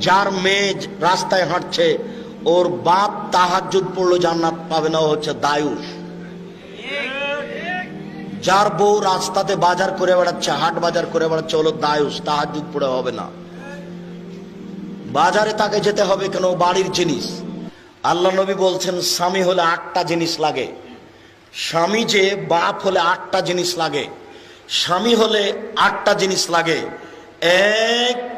যার মেয়ে রাস্তায় হাঁটছে, ওর বাপ তাহাজুদ পড়ল জান্নাত পাবে না হচ্ছে দায়ুষ যার বউ রাস্তাতে বাজার করে বেড়াচ্ছে, হাট বাজার করে বেড়াচ্ছে হলো দায়ুষ তাহাজুদ পড়ে হবে না। বাজারে তাকে যেতে হবে কেন? বাড়ির জিনিস। আল্লাহ নবী বলছেন, স্বামী হলে আটটা জিনিস লাগে। স্বামী যে বাপ হলে আটটা জিনিস লাগে। স্বামী হলে আটটা জিনিস লাগে। এক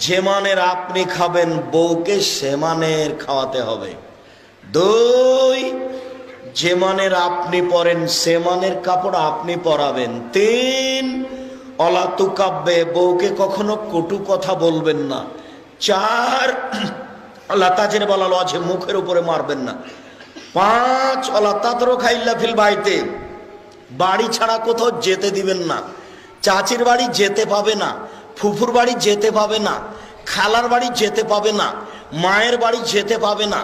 যে মানের আপনি খাবেন বউকে সে মানের খাওয়াতে হবে। দুই, যে মানের আপনি পরেন সে মানের কাপড় আপনি পরাবেন। তিন অলাতু কাব্যে, বউকে কখনো কটু কথা বলবেন না। চার লতাজের বলা আছে মুখের উপরে মারবেন না। পাঁচ অলাতাতরও খাইল্লা ফিল বাড়িতে। বাড়ি ছাড়া কোথাও যেতে দিবেন না। চাচির বাড়ি যেতে পাবে না। ফুফুর বাড়ি যেতে পাবে না, খালার বাড়ি যেতে পাবে না, মায়ের বাড়ি যেতে পাবে না,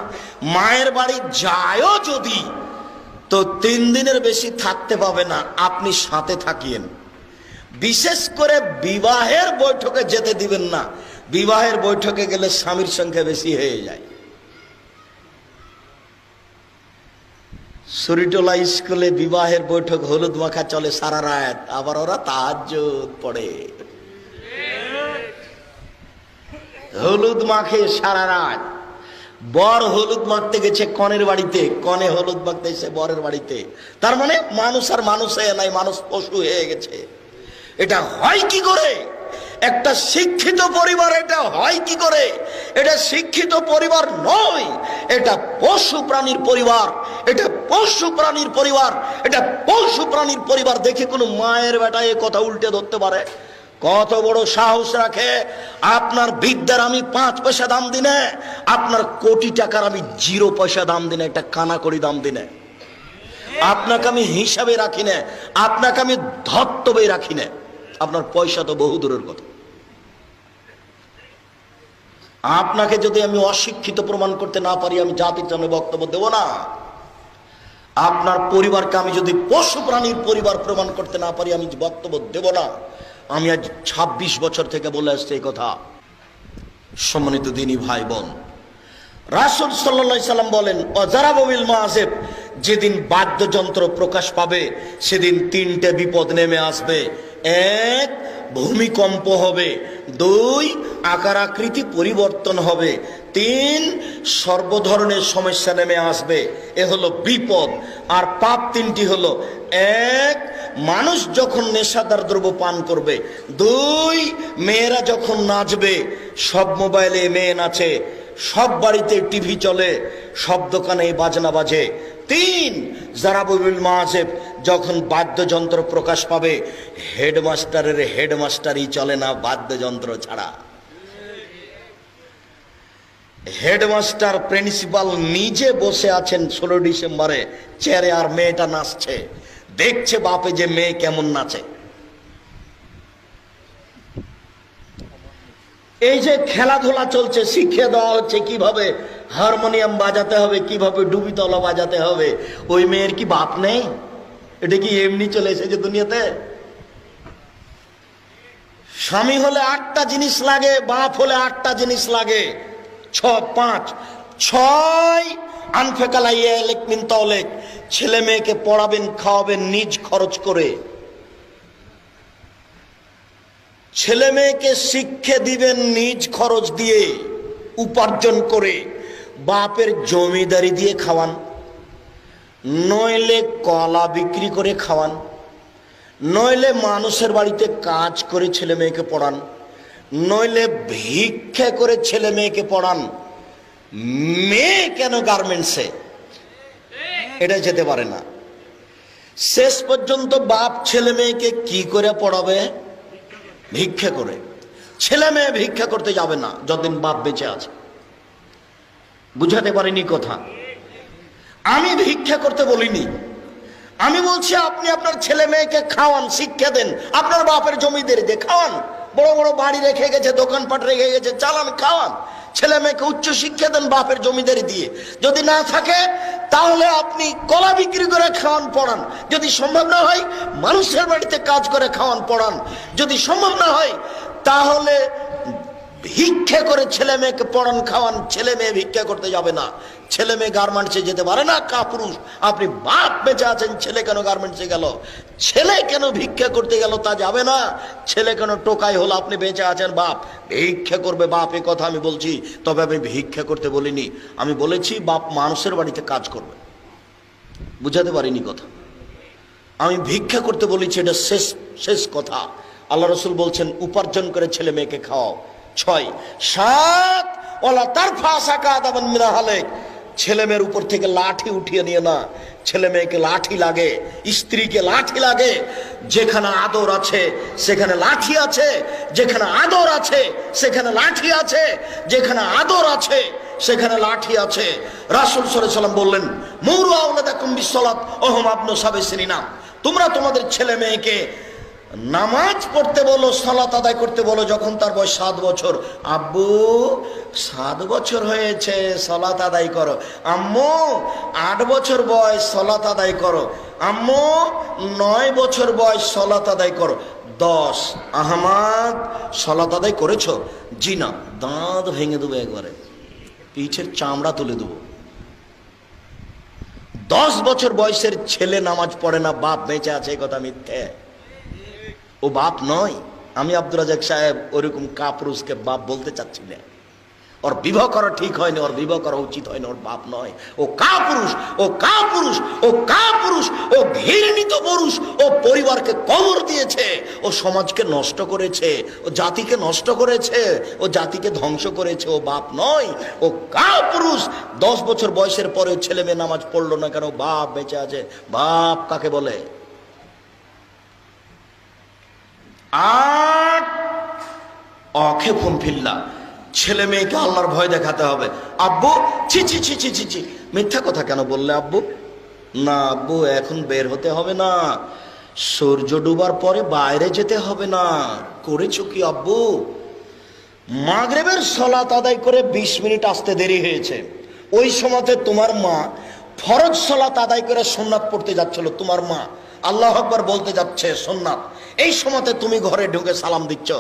মায়ের বাড়ি যায়ও যদি, তো তিন দিনের বেশি থাকতে পাবে না, আপনি সাথে থাকিয়েন। বিশেষ করে বিবাহের বৈঠকে যেতে দিবেন না, বিবাহের বৈঠকে গেলে স্বামীর সংখ্যা বেশি হয়ে যায়। সুরিটোলা স্কুলে বিবাহের বৈঠক হলুদ মাখা চলে সারা রাত, আবার ওরা তাহাজ পড়ে। হলুদ মাখে সারা রাত। বর হলুদ মাখতে গেছে কনের বাড়িতে, কনে হলুদ মাখতে এসে বরের বাড়িতে। তার মানে মানুষ আর মানুষ হয়ে নাই, মানুষ পশু হয়ে গেছে। এটা হয় কি করে? একটা শিক্ষিত পরিবার এটা হয় কি করে? এটা শিক্ষিত পরিবার নয়, এটা পশু প্রাণীর পরিবার। এটা পশু প্রাণীর পরিবার, এটা পশু প্রাণীর পরিবার দেখে কোনো মায়ের বেটা এ কথা উল্টে ধরতে পারে। কত বড় সাহস রাখে? আপনার বিদ্যার আমি পাঁচ পয়সা দাম দিনে, আপনার কোটি টাকার আমি জিরো পয়সা দাম দিনে, একটা কানা করি দাম দিনে। আপনাকে আমি হিসাবে রাখি না, আপনাকে আমি ধত্তবে রাখি না। আপনার পয়সা তো বহু দূরের কথা। আপনাকে যদি আমি অশিক্ষিত প্রমাণ করতে না পারি, আমি জাতির জন্য বক্তব্য দেব না। আপনার পরিবারকে আমি যদি পশু প্রাণীর পরিবার প্রমাণ করতে না পারি, আমি বক্তব্য দেব না। আমি আজ ২৬ বছর থেকে বলে আসছি এই কথা। সম্মানিত দিনী ভাই বোন, রাসুল সাল্লা সাল্লাম বলেন অজারাবিল মাসেব যেদিন বাদ্যযন্ত্র প্রকাশ পাবে, সেদিন তিনটে বিপদ নেমে আসবে। এক, ভূমিকম্প হবে। দুই আকার আকৃতি পরিবর্তন হবে। তিন, সর্বধরনের সমস্যা নেমে আসবে। এ হলো বিপদ। আর পাপ তিনটি হলো এক, মানুষ যখন নেশাদার দ্রব্য পান করবে। দুই, মেয়েরা যখন নাচবে, সব মোবাইলে মেয়ে নাচে, সব বাড়িতে টিভি চলে, সব দোকানে বাজনা বাজে। তিন, যারা জারাবুল মাহাজেব যখন বাদ্যযন্ত্র প্রকাশ পাবে, হেডমাস্টারের হেডমাস্টারই চলে না বাদ্যযন্ত্র ছাড়া। হেডমাস্টার, প্রিন্সিপাল নিজে বসে আছেন ষোলো ডিসেম্বরে চেয়ারে আর মেয়েটা নাচছে। দেখছে বাপে যে মেয়ে কেমন নাচে। এই যে খেলাধুলা চলছে, শিখিয়ে দেওয়া হচ্ছে কীভাবে হারমোনিয়াম বাজাতে হবে, কীভাবে ডুবিতলা বাজাতে হবে, ওই মেয়ের কি বাপ নেই? এটা কি এমনি চলে এসেছে দুনিয়াতে? স্বামী হলে আটটা জিনিস লাগে, বাপ হলে আটটা জিনিস লাগে। ছ, পাঁচ। ছয়, আনফেকালাইয়া ছেলে মেয়েকে পড়াবেন, খাওয়াবেন, নিজ খরচ করে। ছেলে মেয়েকে শিক্ষা দিবেন, নিজ খরচ দিয়ে উপার্জন করে। বাপের জমিদারি দিয়ে খাওয়ান। নইলে কলা বিক্রি করে খাওয়ান, নইলে মানুষের বাড়িতে কাজ করে ছেলে মেয়েকে পড়ান, নইলে ভিক্ষা করে ছেলে মেয়েকে পড়ান। মেয়ে কেন গার্মেন্টসে? এটা যেতে পারে না। শেষ পর্যন্ত বাপ ছেলে মেয়েকে কি করে পড়াবে? ভিক্ষা করে। ছেলে মেয়ে ভিক্ষা করতে যাবে না, যতদিন বাপ বেঁচে আছে। বুঝাতে পারিনি কথা। আমি ভিক্ষা করতে বলিনি। আমি বলছি, আপনি আপনার ছেলে মেয়েকে খাওয়ান, শিক্ষা দেন। আপনার বাপের জমিদের দিয়ে খাওয়ান। বড় বড় বাড়ি রেখে গেছে, দোকানপাট রেখে গেছে, চালান, খাওয়ান। ছেলে মেয়েকে উচ্চ শিক্ষা দেন বাপের জমিদারি দিয়ে। যদি না থাকে, তাহলে আপনি কলা বিক্রি করে খাওয়ান, পড়ান। যদি সম্ভব না হয়, মানুষের বাড়িতে কাজ করে খাওয়ান, পড়ান। যদি সম্ভব না হয়, তাহলে ভিক্ষা করে ছেলে মেয়েকে পড়ান খাওয়ান, ছেলে মেয়ে ভিক্ষা করতে যাবে না। ছেলে মেয়ে গার্মেন্টসে যেতে পারে না কা পুরুষ আপনি বাপ বেঁচে আছেন, ছেলে কেন গার্মেন্টসে গেল? ছেলে কেন ভিক্ষা করতে গেল তা যাবে না। ছেলে কেন টোকাই হলো, আপনি বেঁচে আছেন বাপ। ভিক্ষা করবে বাপ, এ কথা আমি বলছি, তবে আমি ভিক্ষা করতে বলিনি। আমি বলেছি, বাপ মানুষের বাড়িতে কাজ করবে। বুঝাতে পারিনি কথা। আমি ভিক্ষা করতে বলেছি, এটা শেষ শেষ কথা। আল্লাহ রসুল বলছেন, উপার্জন করে ছেলে মেয়েকে খাওয়াও। ছয়, সাত ওলা তার ফাঁসা কাদাবান মিনা হালে ছেলে মেয়ের উপর থেকে লাঠি উঠিয়ে নিয়ে না। ছেলে মেয়েকে লাঠি লাগে, স্ত্রীকে লাঠি লাগে। যেখানে আদর আছে, সেখানে লাঠি আছে। যেখানে আদর আছে, সেখানে লাঠি আছে। যেখানে আদর আছে, সেখানে লাঠি আছে। রাসুল সাল্লাম বললেন, মৌরু আউলাদাকুম বিশ্বলাত ওহম আবনু সাবে সিনিনা তোমরা তোমাদের ছেলে মেয়েকে নামাজ পড়তে বলো, সলাত আদায় করতে বলো, যখন তার বয়স সাত বছর। আব্বু, সাত বছর হয়েছে, সালাত আদায় করো। আম্মু, আট বছর বয়স, সালাত আদায় করো। আম্মু, নয় বছর বয়স, সালাত আদায় করো। দশ, আহমাদ, সালাত আদায় করেছ? জি না, দাঁত ভেঙে দেবো একবারে। পিঠের চামড়া তুলে দেবো। দশ বছর বয়সের ছেলে নামাজ পড়ে না, বাপ বেঁচে আছে, এই কথা মিথ্যে। ও বাপ নয়, আমি আব্দুল রাজাক সাহেব ওরকম কাপুরুষকে বাপ বলতে চাচ্ছি না। ওর বিবাহ করা ঠিক হয়নি, ওর বিবাহ করা উচিত হয়নি, ওর বাপ নয়। ও কা পুরুষ ও কা পুরুষ ও কা পুরুষ ও ঘৃণিত পুরুষ, ও পরিবারকে কবর দিয়েছে, ও সমাজকে নষ্ট করেছে, ও জাতিকে নষ্ট করেছে, ও জাতিকে ধ্বংস করেছে, ও বাপ নয়, ও কা পুরুষ দশ বছর বয়সের পরে ছেলে মেয়ে নামাজ পড়ল না কেন? বাপ বেঁচে আছে। বাপ কাকে বলে? আট অখেফুম ফিল্লা ছেলে মেয়েকে আল্লাহর ভয় দেখাতে হবে। আব্বু, ছি ছি ছি ছি ছি ছি। মিথ্যা কথা কেন বললে আব্বু? না আব্বু, এখন বের হতে হবে না। সূর্য ডুবার পরে বাইরে যেতে হবে না। করেছ কি আব্বু? মাগরেবের সলাত আদায় করে বিশ মিনিট আসতে দেরি হয়েছে। ওই সময়তে তোমার মা ফরজ সলাত আদায় করে সোননাথ পড়তে যাচ্ছিল, তোমার মা। আল্লাহ আকবর বলতে যাচ্ছে, সোননাথ, এই সময়তে তুমি ঘরে ঢুকে সালাম দিচ্ছ।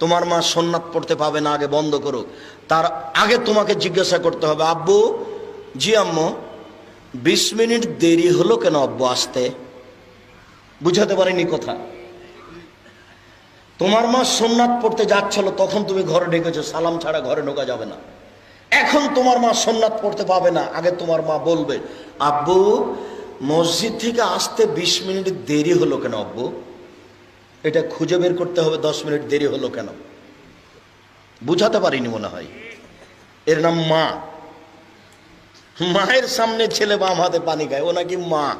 তোমার মা সোননাথ পড়তে পাবে না, আগে বন্ধ করো তার আগে তোমাকে জিজ্ঞাসা করতে হবে, আব্বু, জি আম্মু, বিশ মিনিট দেরি হলো কেন আব্বু আসতে? বুঝাতে পারিনি কথা। তোমার মা সোননাথ পড়তে যাচ্ছিল, তখন তুমি ঘরে ঢেকেছো, সালাম ছাড়া ঘরে ঢোকা যাবে না। এখন তোমার মা সোননাথ পড়তে পাবে না, আগে তোমার মা বলবে, আব্বু মসজিদ থেকে আসতে বিশ মিনিট দেরি হলো কেন আব্বু? এটা খুঁজে বের করতে হবে, দশ মিনিট দেরি হলো কেন? বুঝাতে পারিনি মনে হয়। এর নাম মা। মায়ের সামনে ছেলে বাম হাতে পানি খায়, ও নাকি মা।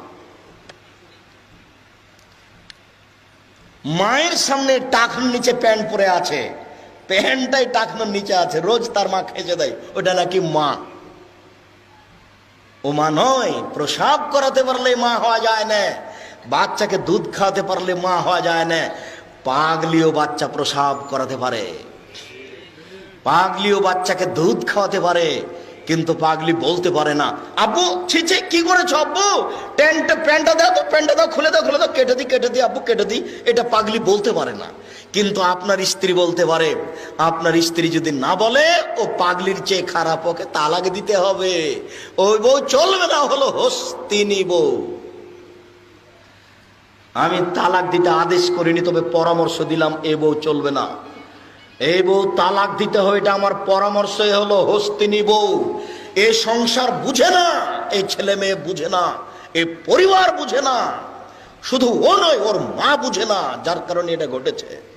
মায়ের সামনে টাকনুর নিচে প্যান্ট পরে আছে। প্যান্টটাই টাকনুর নিচে আছে, রোজ তার মা খেজে দেয়, ওটা নাকি মা। ও মা নয়, প্রসাব করাতে পারলে মা হওয়া যায় না। বাচ্চাকে দুধ খাওয়াতে পারলে মা হওয়া যায় না। পাগলিও বাচ্চা প্রসাব করাতে পারে। পাগলিও বাচ্চাকে দুধ খাওয়াতে পারে। কিন্তু পাগলি বলতে পারে না। আব্বু, ছি ছি, কি করেছ আব্বু? প্যান্টটা প্যান্টটা দাও তো, প্যান্টটা দাও, খুলে দাও খুলে দাও, কেটে দিই কেটে দিই আব্বু, কেটে দিই এটা পাগলি বলতে পারে না। কিন্তু আপনার স্ত্রী বলতে পারে, আপনার স্ত্রী যদি না বলে, ও পাগলির চেয়ে খারাপ, ওকে তালাক দিতে হবে। ওই বউ চলবে না, হলো হস্তিনী বউ। আমি তালাক দিতে আদেশ করিনি, তবে পরামর্শ দিলাম, এ বউ চলবে না। এই বউ তালাক দিতে হয়, এটা আমার পরামর্শই হলো, হস্তিনী বউ। এ সংসার বুঝে না, এই ছেলে মেয়ে বুঝে না, এ পরিবার বুঝে না। শুধু ও নয়, ওর মা বুঝে না, যার কারণে এটা ঘটেছে।